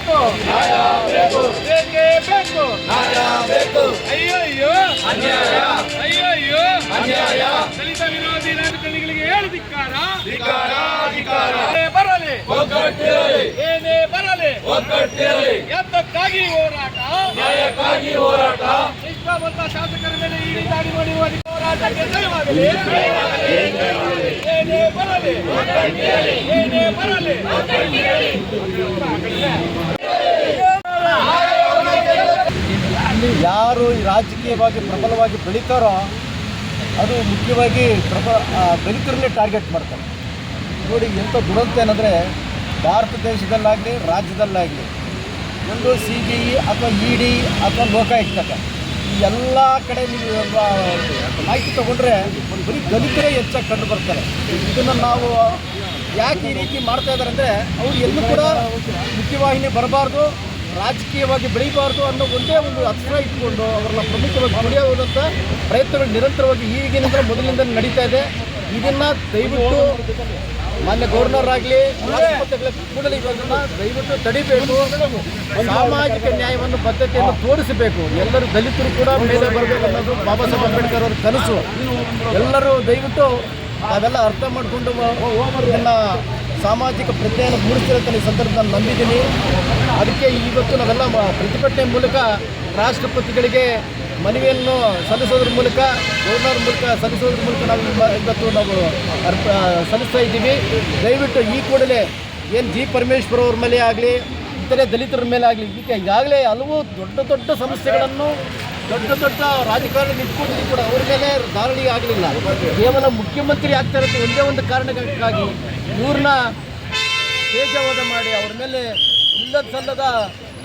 ಬೇಕು ಬೇಕೇ ಬೇಕು ಅಯ್ಯೋ ಅಯ್ಯೋ ಅಯ್ಯೋ ಅಯ್ಯೋ ದಲಿತ ವಿರೋಧಿ ರಾಜಕಾರಣಿಗಳಿಗೆ ಹೇಳದಿಕ್ಕಾರ ಏನೇ ಬರಲಿ. ಏನೇ ಬರಲಿ. ಎದ್ದಕ್ಕಾಗಿ ಹೋರಾಟ. ನಿಷ್ಠಾವಂತ ಶಾಸಕರ ಮೇಲೆ ಈ ದಾಳಿ ಮಾಡುವ ಹೋರಾಟಕ್ಕೆ ಜಯವಾಗಲಿ. ಏನೇ ಬರಲಿ. ಏನೇ ಬರಲಿ ಯಾರು ಈ ರಾಜಕೀಯವಾಗಿ ಪ್ರಬಲವಾಗಿ ಬೆಳೀತಾರೋ ಅದು ಮುಖ್ಯವಾಗಿ ಪ್ರಬ ದಲಿತರನ್ನೇ ಟಾರ್ಗೆಟ್ ಮಾಡ್ತಾರೆ. ನೋಡಿ ಎಂಥ ದುರಂತ ಏನಂದರೆ ಭಾರತ ದೇಶದಲ್ಲಾಗಲಿ, ರಾಜ್ಯದಲ್ಲಾಗಲಿ ಒಂದು ಸಿ ಬಿ ಇ ಅಥವಾ ಇ ಡಿ ಅಥವಾ ಲೋಕಾಯುಕ್ತಕ ಈ ಎಲ್ಲ ಕಡೆ ನೀವು ಮಾಹಿತಿ ತಗೊಂಡ್ರೆ ಬರೀ ದಲಿತರೇ ಹೆಚ್ಚಾಗಿ ಕಂಡು ಬರ್ತಾರೆ. ಇದನ್ನು ನಾವು ಯಾಕೆ ಈ ರೀತಿ ಮಾಡ್ತಾ ಇದ್ದಾರೆ ಅಂದರೆ ಅವ್ರು ಎಲ್ಲೂ ಕೂಡ ಮುಖ್ಯವಾಹಿನಿ ಬರಬಾರ್ದು. ರಾಜಕೀಯವಾಗಿ ಬೆಳೀಬಾರ್ದು ಅನ್ನೋ ಒಂದೇ ಒಂದು ಅಸ್ತ್ರ ಇಟ್ಕೊಂಡು ಅವರನ್ನ ಪ್ರಮುಖವಾಗಿ ಹೊಡೆಯೋದಂಥ ಪ್ರಯತ್ನಗಳು ನಿರಂತರವಾಗಿ ಈಗಿನಿಂದ ಮೊದಲಿಂದ ನಡೀತಾ ಇದೆ. ಇದನ್ನು ದಯವಿಟ್ಟು ಮಾನ್ಯ ಗವರ್ನರ್ ಆಗಲಿ ದಯವಿಟ್ಟು ತಡಿಬೇಕು. ಸಾಮಾಜಿಕ ನ್ಯಾಯವನ್ನು, ಬದ್ಧತೆಯನ್ನು ತೋರಿಸಬೇಕು. ಎಲ್ಲರೂ ದಲಿತರು ಕೂಡ ಮೇಲೆ ಬರಬೇಕು ಅನ್ನೋದು ಬಾಬಾ ಸಾಹೇಬ್ ಅಂಬೇಡ್ಕರ್ ಅವರ ಕನಸು. ಎಲ್ಲರೂ ದಯವಿಟ್ಟು ಅವೆಲ್ಲ ಅರ್ಥ ಮಾಡಿಕೊಂಡು ಇದನ್ನು ಸಾಮಾಜಿಕ ಪ್ರಜ್ಞೆಯನ್ನು ಮೂಡಿಸ್ತಿರೋಂಥ ಈ ನಾನು ನಂಬಿದ್ದೀನಿ. ಅದಕ್ಕೆ ಇವತ್ತು ನಾವೆಲ್ಲ ಪ್ರತಿಭಟನೆ ಮೂಲಕ ರಾಷ್ಟ್ರಪತಿಗಳಿಗೆ ಮನವಿಯನ್ನು ಸಲ್ಲಿಸೋದ್ರ ಮೂಲಕ ಗವರ್ನರ್ ಮೂಲಕ ಸಲ್ಲಿಸೋದ್ರ ಮೂಲಕ ನಾವು ಇವತ್ತು ನಾವು ಅರ್ಪ, ಸಲ್ಲಿಸ್ತಾ ಇದ್ದೀವಿ. ದಯವಿಟ್ಟು ಈ ಕೂಡಲೇ ಏನು ಜಿ ಪರಮೇಶ್ವರ್ ಅವ್ರ ಮೇಲೆ ಆಗಲಿ, ಇತರೆ ದಲಿತರ ಮೇಲೆ ಆಗಲಿ ಈಗ ಈಗಾಗಲೇ ಹಲವು ದೊಡ್ಡ ದೊಡ್ಡ ಸಮಸ್ಯೆಗಳನ್ನು ದೊಡ್ಡ ದೊಡ್ಡ ರಾಜಕಾರಣ ನಿಂತ್ಕೊಂಡು ಕೂಡ ಅವ್ರ ಮೇಲೆ ಧಾರಣೆ ಆಗಲಿಲ್ಲ. ಕೇವಲ ಮುಖ್ಯಮಂತ್ರಿ ಆಗ್ತಾ ಇರೋದು ಒಂದೇ ಒಂದು ಕಾರಣಕ್ಕಾಗಿ ಇವ್ರನ್ನ ತೇಜವಾದ ಮಾಡಿ ಅವ್ರ ಮೇಲೆ ಇಲ್ಲದ ಸಲ್ಲದ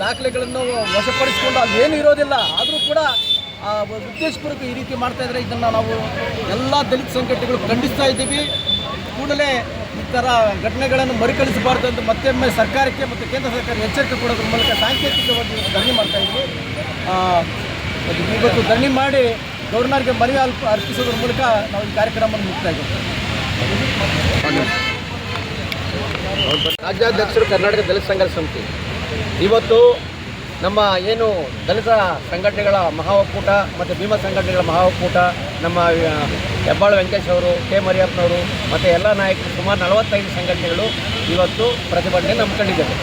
ದಾಖಲೆಗಳನ್ನು ವಶಪಡಿಸಿಕೊಂಡು ಏನು ಇರೋದಿಲ್ಲ. ಆದರೂ ಕೂಡ ಉದ್ದೇಶಪೂರ್ವಕ ಈ ರೀತಿ ಮಾಡ್ತಾ ಇದ್ದಾರೆ ಇದನ್ನು ನಾವು ಎಲ್ಲ ದಲಿತ ಸಂಘಟನೆಗಳು ಖಂಡಿಸ್ತಾ ಇದ್ದೀವಿ. ಕೂಡಲೇ ಈ ಥರ ಘಟನೆಗಳನ್ನು ಮರುಕಳಿಸಬಾರ್ದು ಅಂತ ಮತ್ತೊಮ್ಮೆ ಸರ್ಕಾರಕ್ಕೆ ಮತ್ತು ಕೇಂದ್ರ ಸರ್ಕಾರ ಎಚ್ಚರಿಕೆ ಕೊಡೋದ್ರ ಮೂಲಕ ಸಾಂಕೇತಿಕವಾಗಿ ಧರಣಿ ಮಾಡ್ತಾ ಇದ್ವಿ. ಆ, ಇವತ್ತು ಧರಣಿ ಮಾಡಿ ಗವರ್ನರ್ಗೆ ಮನವಿ ಅಲ್ಪ ಅರ್ಪಿಸೋದ್ರ ಮೂಲಕ ನಾವು ಈ ಕಾರ್ಯಕ್ರಮವನ್ನು ಮುಕ್ತಾ ಇದ್ದೀವಿ. ರಾಜ್ಯಾಧ್ಯಕ್ಷರು ಕರ್ನಾಟಕ ದಲಿತ ಸಂಘರ್ಷ ಸಮಿತಿ. ಇವತ್ತು ನಮ್ಮ ಏನು ದಲಿತ ಸಂಘಟನೆಗಳ ಮಹಾ ಒಕ್ಕೂಟ ಮತ್ತು ಭೀಮಾ ಸಂಘಟನೆಗಳ ಮಹಾ ಒಕ್ಕೂಟ ನಮ್ಮ ಹೆಬ್ಬಾಳ ವೆಂಕಟೇಶ್ ಅವರು, ಕೆ ಮರಿಯಪ್ಪನವರು ಮತ್ತು ಎಲ್ಲ ನಾಯಕರು, ಸುಮಾರು ನಲವತ್ತೈದು ಸಂಘಟನೆಗಳು ಇವತ್ತು ಪ್ರತಿಭಟನೆ ನಂಬ್ಕೊಂಡಿದ್ದೇವೆ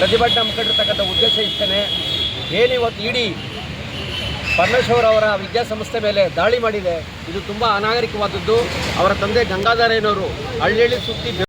ಪ್ರತಿಭಟನೆ ನಂಬ್ಕೊಂಡಿರ್ತಕ್ಕಂಥ ಉದ್ದೇಶ ಇಷ್ಟೇ ಏನಿವತ್ತು ಇಡೀ ಪರಮೇಶ್ವರ್ ಅವರ ವಿದ್ಯಾಸಂಸ್ಥೆ ಮೇಲೆ ದಾಳಿ ಮಾಡಿದೆ. ಇದು ತುಂಬ ಅನಾಗರಿಕವಾದದ್ದು. ಅವರ ತಂದೆ ಗಂಗಾಧರೇನವರು ಹಳ್ಳಿ ಸುತ್ತಿ